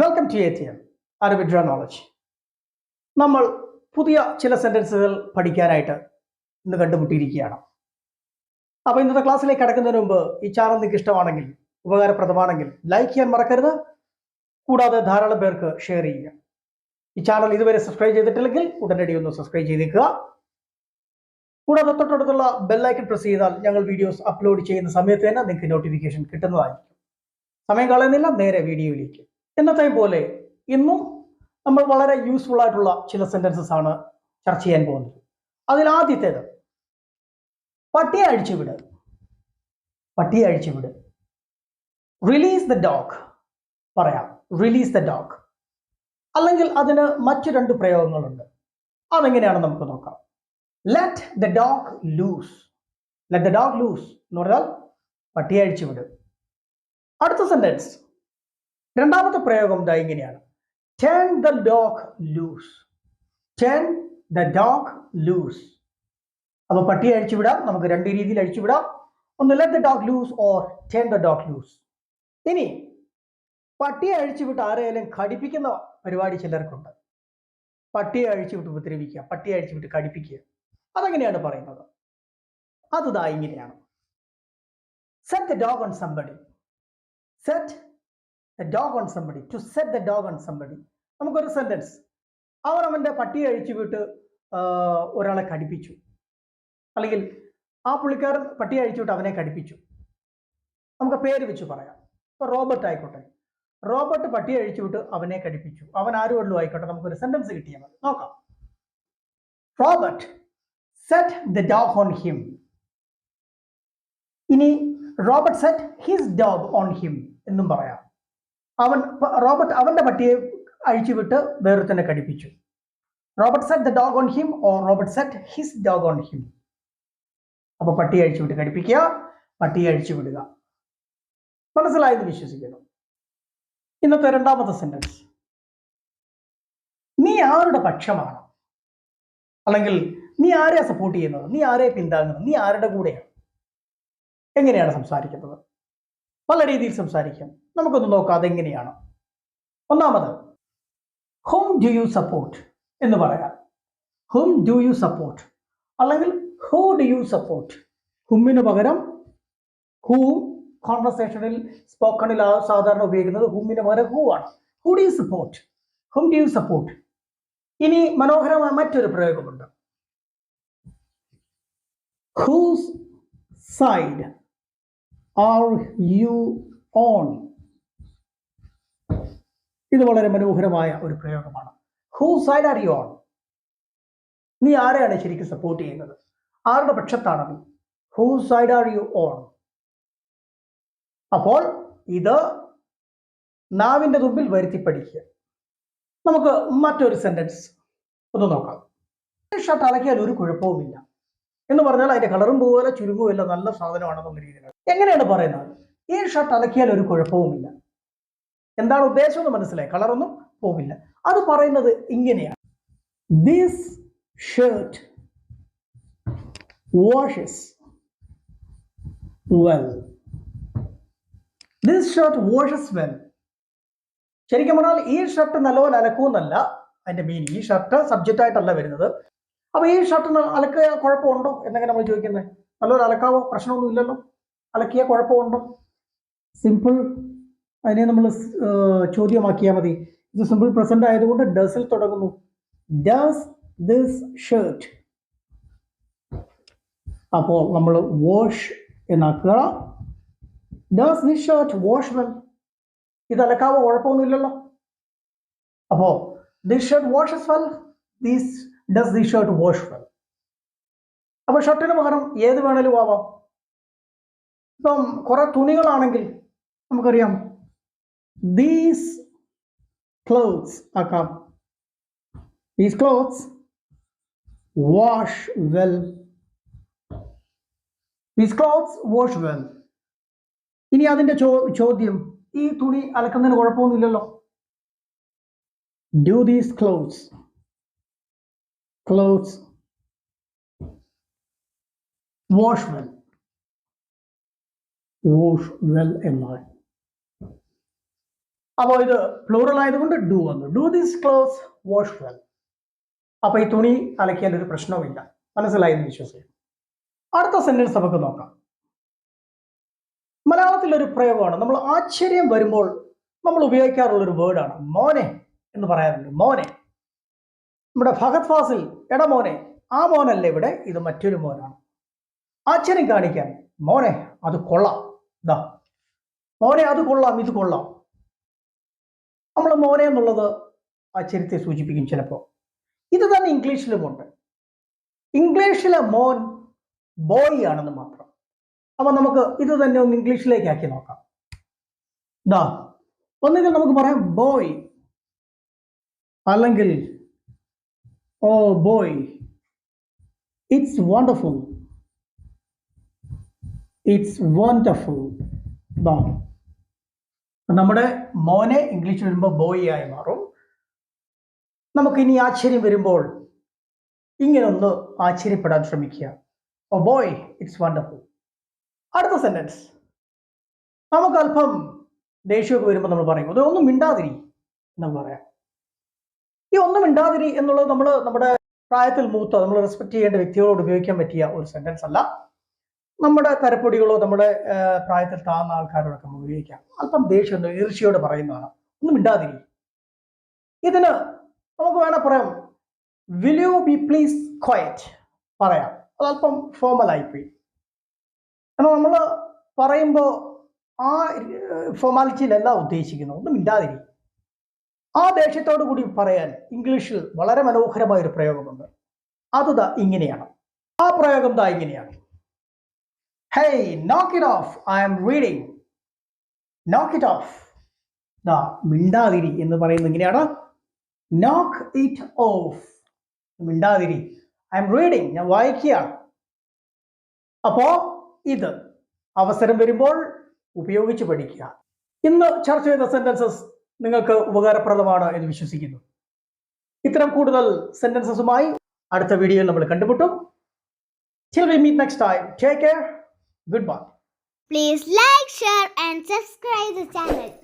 Welcome to A T M അറിവിഡ്ര knowledge നമ്മൾ പുതിയ ചില സെന്റൻസുകൾ പഠിക്കാനായിട്ട് ഇന്ന് കണ്ടുമുട്ടിയിരിക്കുകയാണ്. അപ്പോൾ ഇന്നത്തെ ക്ലാസ്സിലേക്ക് കടക്കുന്നതിന് മുമ്പ് ഈ ചാനൽ നിങ്ങൾക്ക് ഇഷ്ടമാണെങ്കിൽ ഉപകാരപ്രദമാണെങ്കിൽ ലൈക്ക് ചെയ്യാൻ മറക്കരുത്. കൂടാതെ ധാരാളം പേർക്ക് ഷെയർ ചെയ്യുക. ഈ ചാനൽ ഇതുവരെ സബ്സ്ക്രൈബ് ചെയ്തിട്ടില്ലെങ്കിൽ ഉടനടി ഒന്ന് സബ്സ്ക്രൈബ് ചെയ്തേക്കുക. കൂടാതെ തൊട്ടടുത്തുള്ള ബെല്ലൈക്കൺ പ്രസ് ചെയ്താൽ ഞങ്ങൾ വീഡിയോസ് അപ്ലോഡ് ചെയ്യുന്ന സമയത്ത് തന്നെ നിങ്ങൾക്ക് നോട്ടിഫിക്കേഷൻ കിട്ടുന്നതായിരിക്കും. സമയം കളയുന്നില്ല നേരെ വീഡിയോയിലേക്ക് എന്നത്തെ പോലെ ഇന്നും നമ്മൾ വളരെ യൂസ്ഫുൾ ആയിട്ടുള്ള ചില സെന്റൻസസ് ആണ് ചർച്ച ചെയ്യാൻ പോകുന്നത്. അതിൽ ആദ്യത്തേത് പട്ടിയെ അഴിച്ചുവിട് പട്ടിയെ അഴിച്ചുവിട് റിലീസ് ദ ഡോഗ് പറയാം. റിലീസ് ദ ഡോഗ് അല്ലെങ്കിൽ അതിന് മറ്റു രണ്ട് പ്രയോഗങ്ങളുണ്ട്. അതെങ്ങനെയാണ് നമുക്ക് നോക്കാം. Let the dog loose let the dog loose എന്ന് പറഞ്ഞാൽ പട്ടിയെ അഴിച്ചുവിട് അടുത്ത സെന്റൻസ് രണ്ടാമത്തെ പ്രയോഗം ദാ ഇങ്ങനെയാണ്. Turn the dog loose turn the dog loose അപ്പോൾ പട്ടിയെ അഴിച്ചുവിടാം നമുക്ക് രണ്ട് രീതിയിൽ അഴിച്ചുവിടാം ഒന്ന് let the dog loose or turn the dog loose ഇനി പട്ടിയെ അഴിച്ചുവിട്ട് ആരെയാലും കടിപ്പിക്കുന്ന പരിപാടി ചിലർക്കുണ്ട്. പട്ടിയെ അഴിച്ചുവിട്ട് ഉപദ്രവിക്കുക പട്ടിയെ അഴിച്ചുവിട്ട് കടിപ്പിക്കുക. അതെങ്ങനെയാണ് പറയുന്നത്? അത് ദാ ഇങ്ങനെയാണ്. Set the dog on somebody set the dog on somebody to set the dog on somebody നമുക്കൊരു സെന്റൻസ് അവർ അവന്റെ പട്ടിയെ അഴിച്ചു വിട്ട് ഒരാളെ കടിപ്പിച്ചു. അല്ലെങ്കിൽ ആ പുള്ളിക്കാരൻ പട്ടിയെ അഴിച്ചു വിട്ട് അവനെ കടിപ്പിച്ചു. നമുക്ക് പേര് വെച്ച് പറയാം. ഇപ്പൊ റോബർട്ട് ആയിക്കോട്ടെ. റോബർട്ട് പട്ടിയെ അഴിച്ചു വിട്ട് അവനെ കടിപ്പിച്ചു. അവൻ ആരുവല്ലോ ആയിക്കോട്ടെ നമുക്കൊരു സെന്റൻസ് കിട്ടിയാൽ മതി. നോക്കാം. Robert set the dog on him ഇനി Robert set his dog on him എന്നും പറയാം. അവൻ റോബർട്ട് അവന്റെ പട്ടിയെ അഴിച്ചുവിട്ട് വേറൊരുത്തനെ കടിപ്പിച്ചു. Robert set the dog on him or Robert set his dog on him അപ്പൊ പട്ടി അഴിച്ചുവിട്ട് കടിപ്പിക്കുക പട്ടിയെ അഴിച്ചുവിടുക മനസ്സിലായെന്ന് വിശ്വസിക്കുന്നു. ഇന്നത്തെ രണ്ടാമത്തെ സെന്റൻസ് നീ ആരുടെ പക്ഷമാണ്? അല്ലെങ്കിൽ നീ ആരെ സപ്പോർട്ട് ചെയ്യുന്നത്? നീ ആരെ പിന്താങ്ങുന്നത്? നീ ആരുടെ കൂടെയാണ്? എങ്ങനെയാണ് സംസാരിക്കുന്നത്? പല രീതിയിൽ സംസാരിക്കാം. നമുക്കൊന്ന് നോക്കാം അതെങ്ങനെയാണ്. ഒന്നാമത് ഹും ഡു യു സപ്പോർട്ട് എന്ന് പറയാം. ഹും ഡു യു സപ്പോർട്ട് അല്ലെങ്കിൽ ഹൂ ഡു യു സപ്പോർട്ട് ഹുമ്മിന് പകരം ഹൂ കോൺവെർസേഷനിൽ സ്പോക്കണിൽ സാധാരണ ഉപയോഗിക്കുന്നത് ഹുമ്മിന് പകരം ഹൂ ആണ്. Who do you support whom do you support ഇനി മനോഹരമായ മറ്റൊരു പ്രയോഗമുണ്ട്. Whose side are you on ഇത് വളരെ മനോഹരമായ ഒരു പ്രയോഗമാണ്. Who side are you on നീ ആരെയാണ് ശരിക്കും സപ്പോർട്ട് ചെയ്യുന്നത്? ആരുടെ പക്ഷത്താണ് നീ? Who side are you on അപ്പോൾ ഇത് നാവിന്റെ തുമ്പിൽ വരുത്തി പഠിക്കുക നമുക്ക് മറ്റൊരു സെന്റൻസ് ഒന്ന് നോക്കാം. ഷർട്ട് അലക്കിയാൽ ഒരു കുഴപ്പവുമില്ല. എന്ന് പറഞ്ഞാൽ അതിന്റെ കളറും പോകില്ല ചുരുങ്ങുമില്ല നല്ല സാധനമാണെന്നുള്ള രീതിയിലാണ്. എങ്ങനെയാണ് പറയുന്നത്? ഈ ഷർട്ട് അലക്കിയാൽ ഒരു കുഴപ്പവുമില്ല. എന്താണ് ഉദ്ദേശം എന്ന് മനസ്സിലായി കളറൊന്നും പോവില്ല. അത് പറയുന്നത് ഇങ്ങനെയാണ്. This shirt washes well this shirt washes well ശരിക്കും പറഞ്ഞാൽ ഈ ഷർട്ട് നല്ലപോലെ അലക്കൂന്നല്ല അതിന്റെ മീനിങ് ഈ ഷർട്ട് സബ്ജക്റ്റ് ആയിട്ടല്ല വരുന്നത്. അപ്പൊ ഈ ഷർട്ട് അലക്കുക കുഴപ്പമുണ്ടോ എന്നൊക്കെ നമ്മൾ ചോദിക്കുന്നത്. നല്ലപോലെ അലക്കാവോ? പ്രശ്നമൊന്നും ഇല്ലല്ലോ. അലക്കിയ കുഴപ്പമുണ്ടോ? സിമ്പിൾ അതിനെ നമ്മൾ ചോദ്യമാക്കിയാൽ മതി. ഇത് സിമ്പിൾ പ്രസന്റ് ആയതുകൊണ്ട് ഡസിൽ തുടങ്ങുന്നു. ഡസ് ദിസ് ഷേർട്ട് അപ്പോൾ നമ്മൾ wash എന്നാക്കുക. Does this shirt wash well ഇത് അലക്കാവോ? കുഴപ്പമൊന്നുമില്ലല്ലോ. അപ്പോ this shirt washes well this does the shirt wash well അപ്പൊ ഷർട്ടിന് പകരം ഏത് വേണേലും ആവാം. ഇപ്പം കുറെ തുണികളാണെങ്കിൽ നമുക്കറിയാം ദീസ് clothes ആക്കാം these clothes wash well. These clothes wash well. ഇനി അതിന്റെ ചോദ്യം ഈ തുണി അലക്കുന്നതിന് കുഴപ്പമൊന്നുമില്ലല്ലോ. Do these clothes clothes wash well wash well എന്നാൽ അപ്പോൾ ഇത് പ്ലൂറൽ ആയതുകൊണ്ട് ഡു വന്നു. Do this clothes wash well അപ്പൊ ഈ തുണി അലക്കിയാൽ ഒരു പ്രശ്നവുമില്ല. മനസ്സിലായി എന്ന് വിശ്വസിക്കുന്നു. അടുത്ത സെന്റൻസ് നമുക്ക് നോക്കാം. മലയാളത്തിൽ ഒരു പ്രയോഗമാണ്. നമ്മൾ ആശ്ചര്യം വരുമ്പോൾ നമ്മൾ ഉപയോഗിക്കാറുള്ള ഒരു വേർഡാണ് മോനെ എന്ന് പറയാറുണ്ട്. മോനെ. നമ്മുടെ ഭഗത് ഫാസിൽ എട മോനെ ആ മോനല്ല ഇവിടെ? ഇത് മറ്റൊരു മോനാണ്. ആശ്ചര്യം കാണിക്കാൻ മോനെ അത് കൊള്ളാം. ദാ. മോനെ അത് കൊള്ളാം ഇത് കൊള്ളാം. നമ്മൾ മോനെ എന്നുള്ളത് ആശ്ചര്യത്തെ സൂചിപ്പിക്കും ചിലപ്പോൾ ഇത് തന്നെ ഇംഗ്ലീഷിലുമുണ്ട് ഇംഗ്ലീഷിലെ മോൻ ബോയ് ആണെന്ന് മാത്രം. അപ്പൊ നമുക്ക് ഇത് തന്നെ ഒന്ന് ഇംഗ്ലീഷിലേക്ക് ആക്കി നോക്കാം. ദാ ഒന്നുകിൽ നമുക്ക് പറയാം ബോയ് അല്ലെങ്കിൽ ഓ boy it's wonderful it's wonderful ദാ. നമ്മുടെ മോനെ ഇംഗ്ലീഷ് വരുമ്പോൾ ബോയ് ആയി മാറും. നമുക്ക് ഇനി ആശ്ചര്യം വരുമ്പോൾ ഇങ്ങനെ ഒന്ന് ആശ്ചര്യപ്പെടാൻ ശ്രമിക്കുക. ഓ ബോയ് ഇറ്റ്സ് വണ്ടർഫുൾ അടുത്ത സെന്റൻസ് നമുക്ക് അല്പം ദേഷ്യമൊക്കെ വരുമ്പോൾ നമ്മൾ പറയും അത് ഒന്നും മിണ്ടാതിരി എന്ന് പറയാം. ഈ ഒന്നും മിണ്ടാതിരി എന്നുള്ളത് നമ്മൾ നമ്മുടെ പ്രായത്തിൽ മൂത്ത നമ്മൾ റെസ്പെക്ട് ചെയ്യേണ്ട വ്യക്തികളോട് ഉപയോഗിക്കാൻ പറ്റിയ ഒരു സെന്റൻസ് അല്ല. നമ്മുടെ തരപ്പൊടികളോ നമ്മുടെ പ്രായത്തിൽ താഴ്ന്ന ആൾക്കാരോടൊക്കെ ഒക്കെ ഉപയോഗിക്കാം. അല്പം ദേഷ്യം ഈർഷ്യയോട് പറയുന്നതാണ്. ഒന്നും മിണ്ടാതിരി. ഇതിന് നമുക്ക് വേണേൽ പറയാം. Will you be please quiet പറയാം. അത് അല്പം ആയിപ്പോയി. എന്നാൽ നമ്മൾ പറയുമ്പോൾ ആ ഫോമാലിറ്റിയിലല്ല ഉദ്ദേശിക്കുന്നത് ഒന്നും മിണ്ടാതിരി. ആ ദേഷ്യത്തോടു കൂടി പറയാൻ ഇംഗ്ലീഷിൽ വളരെ മനോഹരമായ ഒരു പ്രയോഗമുണ്ട്. അത് ഇങ്ങനെയാണ്. ആ പ്രയോഗം ദാ ഇങ്ങനെയാണ്. Hey knock it off. I am reading. Knock it off. ദാ മിണ്ടാതിരി എന്ന് പറയുന്നത് ഇങ്ങനെയാണ് നോക്ക് ഇറ്റ് ഓഫ് മിണ്ടാതിരി. ഐ എം റീഡിങ് ഞാൻ വായിക്കുകയാണ് അപ്പോ ഇത് അവസരം വരുമ്പോൾ ഉപയോഗിച്ച് പഠിക്കുക. ഇന്ന് ചർച്ച ചെയ്ത സെന്റൻസസ് നിങ്ങൾക്ക് ഉപകാരപ്രദമാണ് എന്ന് വിശ്വസിക്കുന്നു. ഇത്തരം കൂടുതൽ സെന്റൻസസുമായി അടുത്ത വീഡിയോയിൽ നമ്മൾ കണ്ടുമുട്ടും. Till we meet next time, take care. Goodbye. Please like, share, and subscribe the channel.